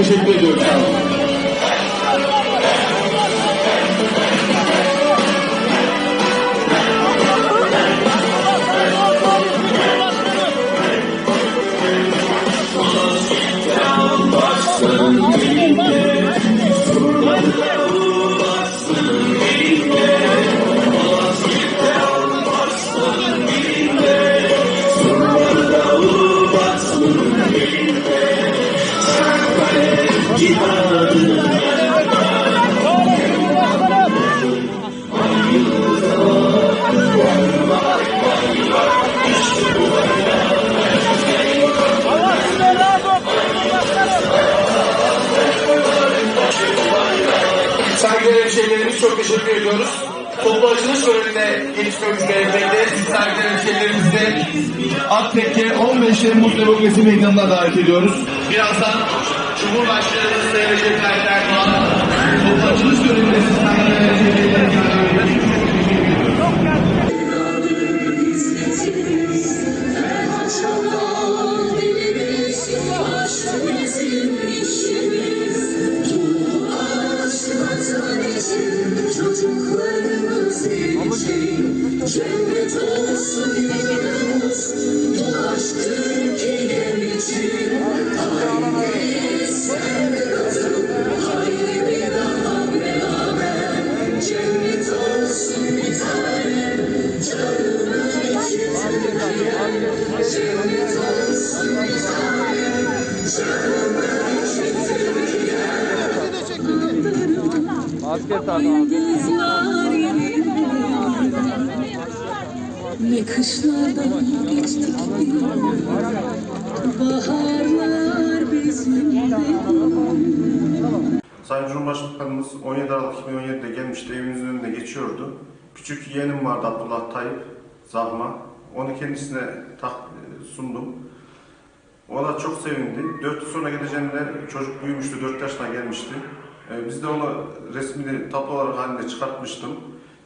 için çok Saygıdeğer hemşehrilerimiz çok teşekkür ediyoruz. Toplu açılış bölümüne geçmemiz gerekmekte. Siz saygıdeğer hemşehrilerimizi de Aktekke 15 Temmuz Demokrasi Meydanı'na davet ediyoruz. Birazdan Cumhurbaşkanımız Sayın Recep Tayyip Erdoğan toplu açılış bölümünde Cennet olsun yolumuz, dolaş Türkiye'm için. Haydi sen de katıl, haydi bir daha beraber. Cennet olsun bir tanem, canımın içi Türkiye. Cennet olsun bir tanem, canımın içi Türkiye. Yıldızlar yerinde kışlardan geçtik Baharlar Sayın Cumhurbaşkanımız 17 Aralık 2017'de gelmişti, evimizin önünde geçiyordu. Küçük yeğenim vardı Abdullah Tayyip Zahma. Onu kendisine sundum. O da çok sevindi. 4 yıl sonra gideceğinde çocuk büyümüştü, 4 yaşına gelmişti. Ee, Biz de onu resmini tablo olarak halinde çıkartmıştım.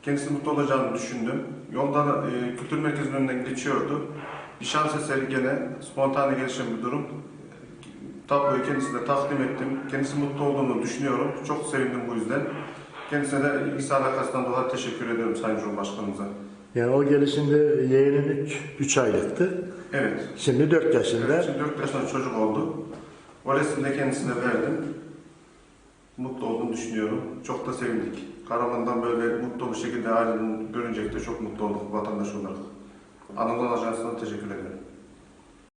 Kendisi mutlu olacağını düşündüm. Yolda e, kültür merkezinin önünden geçiyordu. Bir şans eseri gene spontane gelişen bir durum. Tabloyu kendisine takdim ettim. Kendisi mutlu olduğunu düşünüyorum. Çok sevindim bu yüzden. Kendisine de ilgisi alakasından dolayı teşekkür ediyorum Sayın Cumhurbaşkanımıza. Yani o gelişinde yeğenin 3 aylıktı. Evet. Şimdi 4 yaşında. Şimdi 4 yaşında çocuk oldu. O resmi de kendisine verdim. Mutlu olduğunu düşünüyorum. Çok da sevindik. Karaman'dan böyle mutlu bir şekilde aileni görünce de çok mutlu olduk vatandaş olarak. Anadolu Ajansı'na teşekkür ederim.